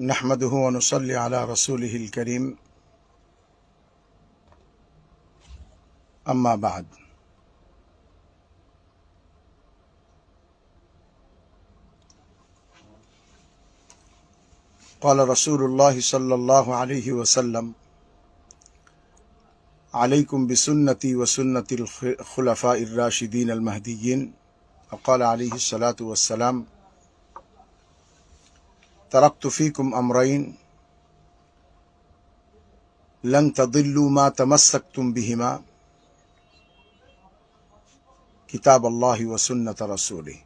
نحمده ونصلي على رسوله الكريم. أما بعد. قال رسول الله صلى الله عليه وسلم عليكم بسنتي وسنة الخلفاء الراشدين المهديين. وقال عليه الصلاة والسلام تركت فيكم أمرين لن تضلوا ما تمسكتم بهما كتاب الله وسنة رسوله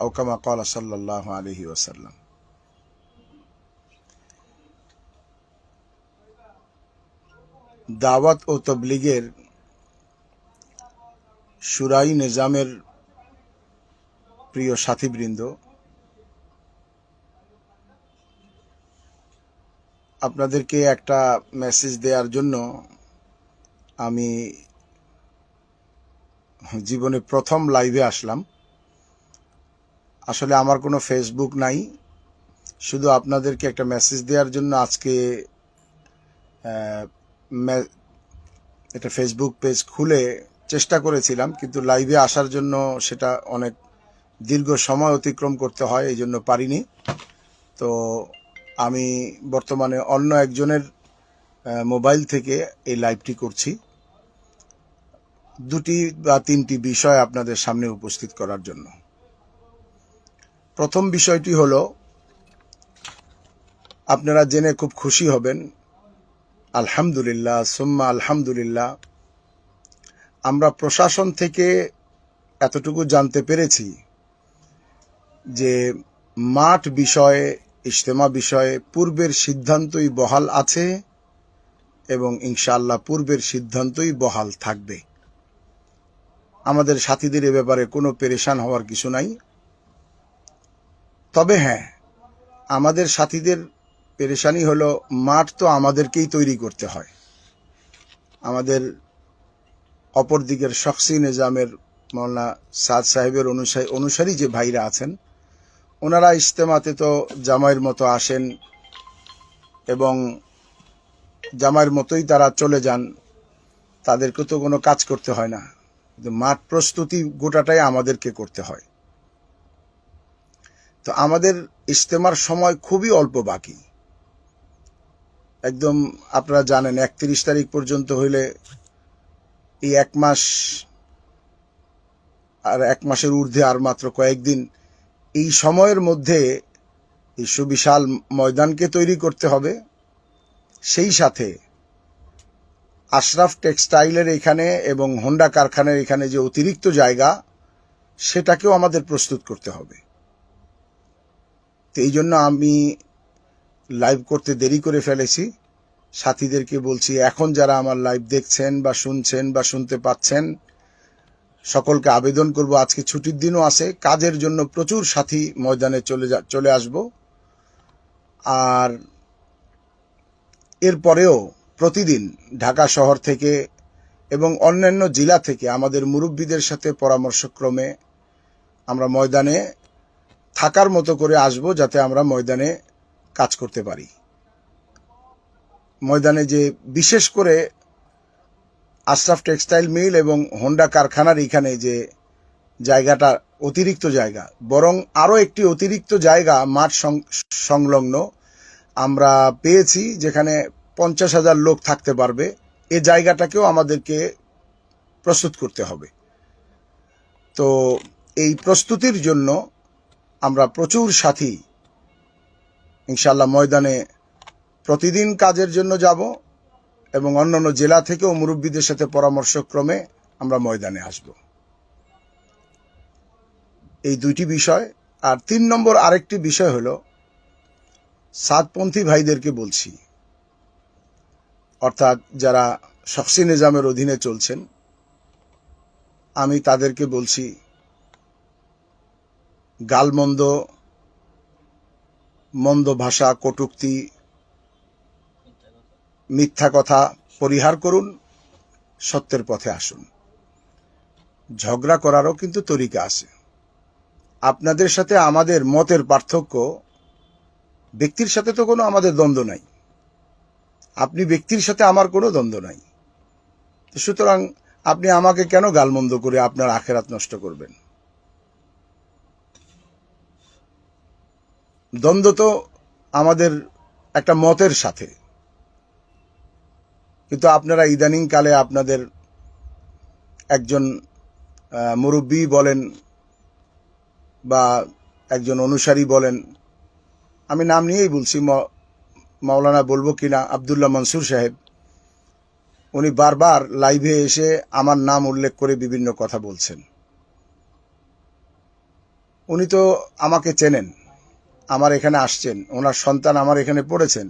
أو كما قال صلى الله عليه وسلم দাওয়াত ও তবলিগের সুরাই নিজামের প্রিয় সাথীবৃন্দ আপনাদেরকে একটা মেসেজ দেওয়ার জন্য আমি জীবনে প্রথম লাইভে আসলাম। আসলে আমার কোনো ফেসবুক নাই। শুধু আপনাদেরকে একটা মেসেজ দেওয়ার জন্য আজকে একটা ফেসবুক পেজ খুলে চেষ্টা করেছিলাম, কিন্তু লাইভে আসার জন্য সেটা অনেক দীর্ঘ সময় অতিক্রম করতে হয়, এই জন্য পারিনি। তো আমি বর্তমানে অন্য একজনের মোবাইল থেকে এই লাইভটি করছি। দুটি বা তিনটি বিষয় আপনাদের সামনে উপস্থিত করার জন্য। প্রথম বিষয়টি হলো, আপনারা জেনে খুব খুশি হবেন, আলহামদুলিল্লাহ, সুম্মা আলহামদুলিল্লাহ, আমরা প্রশাসন থেকে এতটুকু জানতে পেরেছি যে মাঠ বিষয়ে ইজতেমা বিষয়ে পূর্বের সিদ্ধান্তই বহাল আছে এবং ইনশাআল্লাহ পূর্বের সিদ্ধান্তই বহাল থাকবে। আমাদের সাথীদের এ ব্যাপারে কোনো পেরেশান হওয়ার কিছু নাই। তবে হ্যাঁ আমাদের সাথীদের পেরেশানি হলো মাঠ তো আমাদেরকেই তৈরি করতে হয়। আমাদের অপর দিকের শখসি নিজামের মৌলানা সাদ সাহেবের অনুসারী অনুসারী যে ভাইরা আছেন ওনারা ইজতেমাতে তো জামাইয়ের মতো আসেন এবং জামাইয়ের মতোই তারা চলে যান, তাদেরকে তো কোনো কাজ করতে হয় না। কিন্তু মাঠ প্রস্তুতি গোটাটাই আমাদেরকে করতে হয়। তো আমাদের ইজতেমার সময় খুবই অল্প বাকি। একদম আপনারা জানেন, একত্রিশ তারিখ পর্যন্ত হইলে এই এক মাস আর এক মাসের ঊর্ধ্বে আর মাত্র কয়েকদিন এই সময়ের মধ্যে এই সুবিশাল ময়দানকে তৈরি করতে হবে। সেই সাথে আশরাফ টেক্সটাইলের এখানে এবং হোন্ডা কারখানার এখানে যে অতিরিক্ত জায়গা, সেটাকেও আমাদের প্রস্তুত করতে হবে। তো এই জন্য আমি লাইভ করতে দেরি করে ফেলেছি। সাথীদেরকে বলছি, এখন যারা আমার লাইভ দেখছেন বা শুনছেন বা শুনতে পাচ্ছেন সকলকে আবেদন করব। আজকে ছুটির দিনও আছে। কাজের জন্য প্রচুর সাথী ময়দানে চলে যা, চলে আসব। আর এরপরেও প্রতিদিন ঢাকা শহর থেকে এবং অন্যান্য জেলা থেকে আমাদের মুরব্বীদের সাথে পরামর্শক্রমে আমরা ময়দানে থাকার মতো করে আসব যাতে আমরা ময়দানে কাজ করতে পারি। ময়দানে যে বিশেষ করে আশরাফ টেক্সটাইল মিল এবং হোন্ডা কারখানার এখানে যে জায়গাটা অতিরিক্ত জায়গা, বরং আরও একটি অতিরিক্ত জায়গা মাঠ সংলগ্ন, আমরা পেয়েছি যেখানে পঞ্চাশ হাজার লোক থাকতে পারবে। এ জায়গাটাকেও আমাদেরকে প্রস্তুত করতে হবে। তো এই প্রস্তুতির জন্য আমরা প্রচুর সাথী ইনশাল্লাহ ময়দানে প্রতিদিন কাজের জন্য যাব। এবং অন্যান্য জেলা থেকেও মুরব্বীদের সাথে পরামর্শক্রমে আমরা ময়দানে আসব। এই দুইটি বিষয়, আর তিন নম্বর আরেকটি বিষয় হল, সাতপন্থী ভাইদেরকে বলছি, অর্থাৎ যারা শখসি নিজামের অধীনে চলছেন, আমি তাদেরকে বলছি, গালমন্দ, মন্দ ভাষা, কটুক্তি মিথ্যা কথা পরিহার করুন, সত্যের পথে আসুন। ঝগড়া করারও কিন্তু তরিকা আছে। আপনাদের সাথে আমাদের মতের পার্থক্য, ব্যক্তির সাথে তো কোনো আমাদের দ্বন্দ্ব নাই। আপনি ব্যক্তির সাথে আমার কোনো দ্বন্দ্ব নাই। সুতরাং আপনি আমাকে কেন গালমন্দ করে আপনার আখেরাত নষ্ট করবেন? দ্বন্দ্ব তো আমাদের একটা মতের সাথে। কিন্তু আপনারা ইদানিং কালে আপনাদের একজন মুরব্বী বলেন বা একজন অনুসারী বলেন, আমি নাম নিয়েই বলছি মাওলানা বলব কিনা, আবদুল্লাহ মনসুর সাহেব, উনি বারবার লাইভে এসে আমার নাম উল্লেখ করে বিভিন্ন কথা বলছেন। উনি তো আমাকে চেনেন, আমার এখানে আসছেন, ওনার সন্তান আমার এখানে পড়েছেন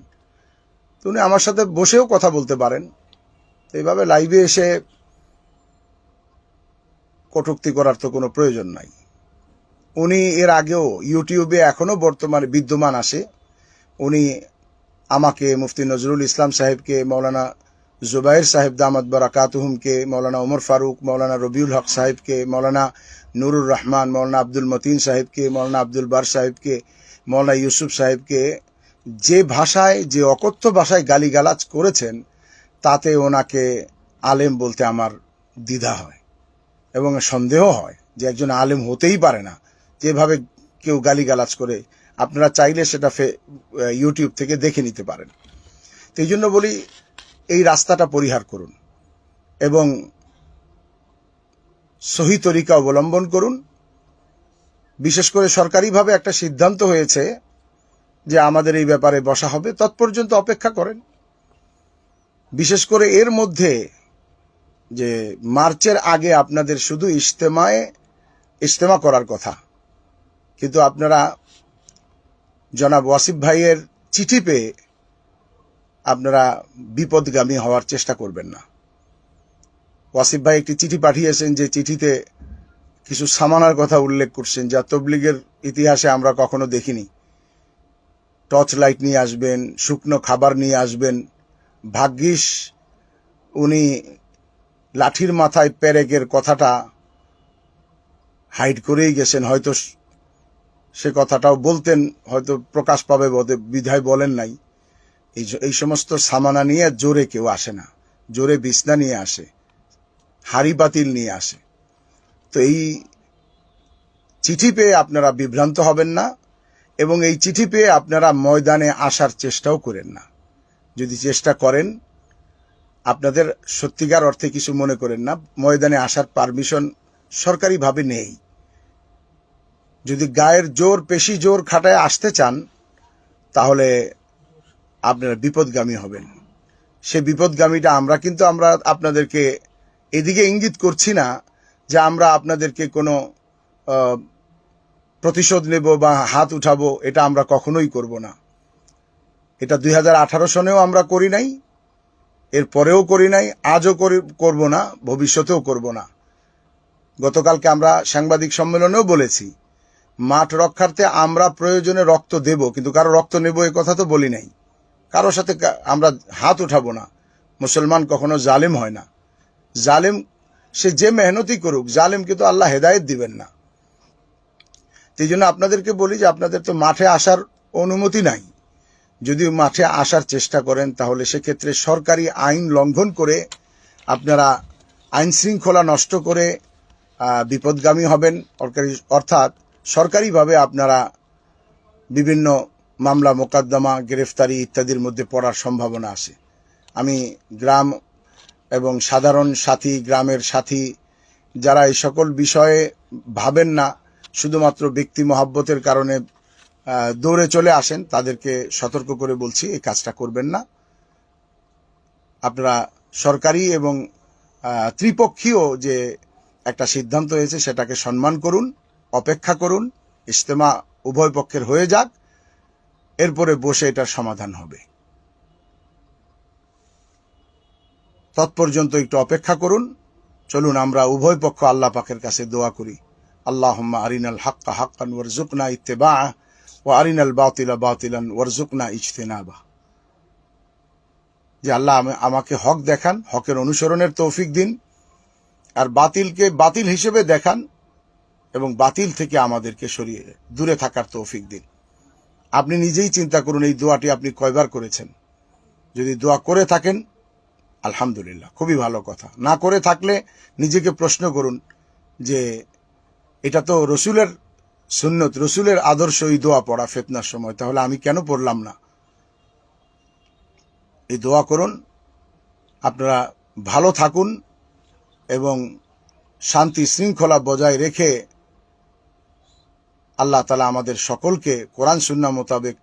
উনি আমার সাথে বসেও কথা বলতে পারেন। এইভাবে লাইভে এসে কটুক্তি করার তো কোনো প্রয়োজন নাই। উনি এর আগেও ইউটিউবে এখনও বর্তমানে বিদ্যমান আসে। উনি আমাকে, মুফতি নজরুল ইসলাম সাহেবকে মৌলানা জুবাইর সাহেব দামাদ বারাকাতুহুমকে মৌলানা ওমর ফারুক মৌলানা রবিউল হক সাহেবকে মৌলানা নুরুর রহমান মৌলানা আব্দুল মতিন সাহেবকে মৌলানা আব্দুল বার সাহেবকে মৌলানা ইউসুফ সাহেবকে যে ভাষায়, যে অকথ্য ভাষায় গালিগালাজ করেছেন, তাতে ওনাকে আলেম বলতে আমার দ্বিধা হয় এবং সন্দেহ হয় যে একজন আলেম হতেই পারে না। যেভাবে কেউ গালিগালাজ করে, আপনারা চাইলে সেটা ফে- ইউটিউব থেকে দেখে নিতে পারেন। তো এই জন্য বলি, এই রাস্তাটা পরিহার করুন এবং সহি তরিকা অবলম্বন করুন। বিশেষ করে সরকারিভাবে একটা সিদ্ধান্ত হয়েছে যে আমাদের এই ব্যাপারে বসা হবে, তৎপর্যন্ত অপেক্ষা করেন। বিশেষ করে এর মধ্যে যে মার্চের আগে আপনাদের শুধু ইজতেমায়, ইজতেমা করার কথা। কিন্তু আপনারা জনাব ওয়াসিফ ভাইয়ের চিঠি পেয়ে আপনারা বিপদগামী হওয়ার চেষ্টা করবেন না। ওয়াসিফ ভাই একটি চিঠি পাঠিয়েছেন যে চিঠিতে কিছু সামানার কথা উল্লেখ করছেন, যা তবলিগের ইতিহাসে আমরা কখনো দেখিনি। টর্চ লাইট নিয়ে আসবেন, শুকনো খাবার নিয়ে আসবেন। ভাগ্যিস উনি লাঠির মাথায় প্যারেকের কথাটা হাইড করেই গেছেন। হয়তো সে কথাটাও বলতেন, হয়তো প্রকাশ পাবে বোধে বিধায় বলেন নাই। এই এই সমস্ত সামানা নিয়ে জোরে কেউ আসে না। জোরে বিছনা নিয়ে আসে, হাড়ি বাতিল নিয়ে আসে। তো এই চিঠি পেয়ে আপনারা বিভ্রান্ত হবেন না। এবং এই চিঠি পেয়ে আপনারা ময়দানে আসার চেষ্টাও করেন না। যদি চেষ্টা করেন, আপনাদের সত্যিকার অর্থে কিছু মনে করেন না, ময়দানে আসার পারমিশন সরকারিভাবে নেই। যদি গায়ের জোর, পেশি জোর খাটায় আসতে চান, তাহলে আপনারা বিপদগামী হবেন। সে বিপদগামীটা আমরা কিন্তু আমরা আপনাদেরকে এদিকে ইঙ্গিত করছি না যে আমরা আপনাদেরকে কোনো প্রতিশোধ নেব বা হাত উঠাবো, এটা আমরা কখনোই করব না। এটা দুই হাজার আঠারো সনেও আমরা করি নাই এর পরেও করি নাই, আজও করি, করব না, ভবিষ্যতেও করব না। গতকালকে আমরা সাংবাদিক সম্মেলনেও বলেছি, মাঠ রক্ষার্থে আমরা প্রয়োজনে রক্ত দেব, কিন্তু কারও রক্ত নেব এ কথা তো বলি নাই। কারোর সাথে আমরা হাত উঠাবো না, মুসলমান কখনো জালেম হয় না। জালেম সে যে মেহনতি করুক, জালেমকে তো আল্লাহ হেদায়েত দিবেন না। এই জন্য আপনাদেরকে বলি যে আপনাদের তো মাঠে আসার অনুমতি নাই। যদি মাঠে আসার চেষ্টা করেন, তাহলে সেক্ষেত্রে সরকারি আইন লঙ্ঘন করে আপনারা আইন শৃঙ্খলা নষ্ট করে বিপদগামী হবেন। অর্কারি- অর্থাৎ সরকারিভাবে আপনারা বিভিন্ন মামলা, মোকদ্দমা, গ্রেফতারি ইত্যাদির মধ্যে পড়ার সম্ভাবনা আছে। আমি গ্রাম এবং সাধারণ সাথী, গ্রামের সাথী, যারা এই সকল বিষয়ে ভাবেন না শুধুমাত্র ব্যক্তি মহাব্বতের কারণে দৌড়ে চলে আসেন, তাদেরকে সতর্ক করে বলছি, এই কাজটা করবেন না। আপনারা সরকারি এবং ত্রিপক্ষীয় যে একটা সিদ্ধান্ত হয়েছে, সেটাকে সম্মান করুন, অপেক্ষা করুন, ইজতেমা উভয় পক্ষের হয়ে যাক, এরপরে বসে এটার সমাধান হবে। তৎপর্যন্ত একটু অপেক্ষা করুন, চলুন আমরা উভয় পক্ষ আল্লাহ পাকের কাছে দোয়া করি। আল্লাহুম্মা আরিনাল হাক্কা হাক্কান ওয়ারজুকনা ইত্তেবা ও আরিনাল বাতিলান ওয়ারজুকনা ইজতেনাবা। যে আল্লাহ আমে- আমাকে হক দেখান, হকের অনুসরণের তৌফিক দিন, আর বাতিলকে বাতিল হিসেবে দেখান এবং বাতিল থেকে আমাদেরকে সরিয়ে দূরে থাকার তৌফিক দিন। আপনি নিজেই চিন্তা করুন, এই দোয়াটি আপনি কয়বার করেছেন। যদি দোয়া করে থাকেন, আলহামদুলিল্লাহ, খুবই ভালো কথা। না করে থাকলে নিজেকে প্রশ্ন করুন যে এটা তো রসুলের সুন্নত, রসুলের আদর্শ এই দোয়া পড়া ফেতনার সময়। তাহলে আমি কেন পড়লাম না? এই দোয়া করুন, আপনারা ভালো থাকুন এবং শান্তি শৃঙ্খলা বজায় রেখে আল্লাহ তালা আমাদের সকলকে কোরআন সুন্না মোতাবেক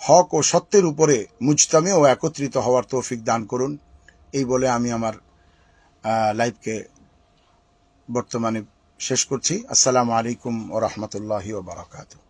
হক ও সত্যের উপরে মুজতামে ও একত্রিত হওয়ার তৌফিক দান করুন। এই বলে আমি আমার লাইফকে বর্তমানে শেষ করছি। আসসালামু আলাইকুম ও রহমতুল্লাহি ও বারাকাতুহ।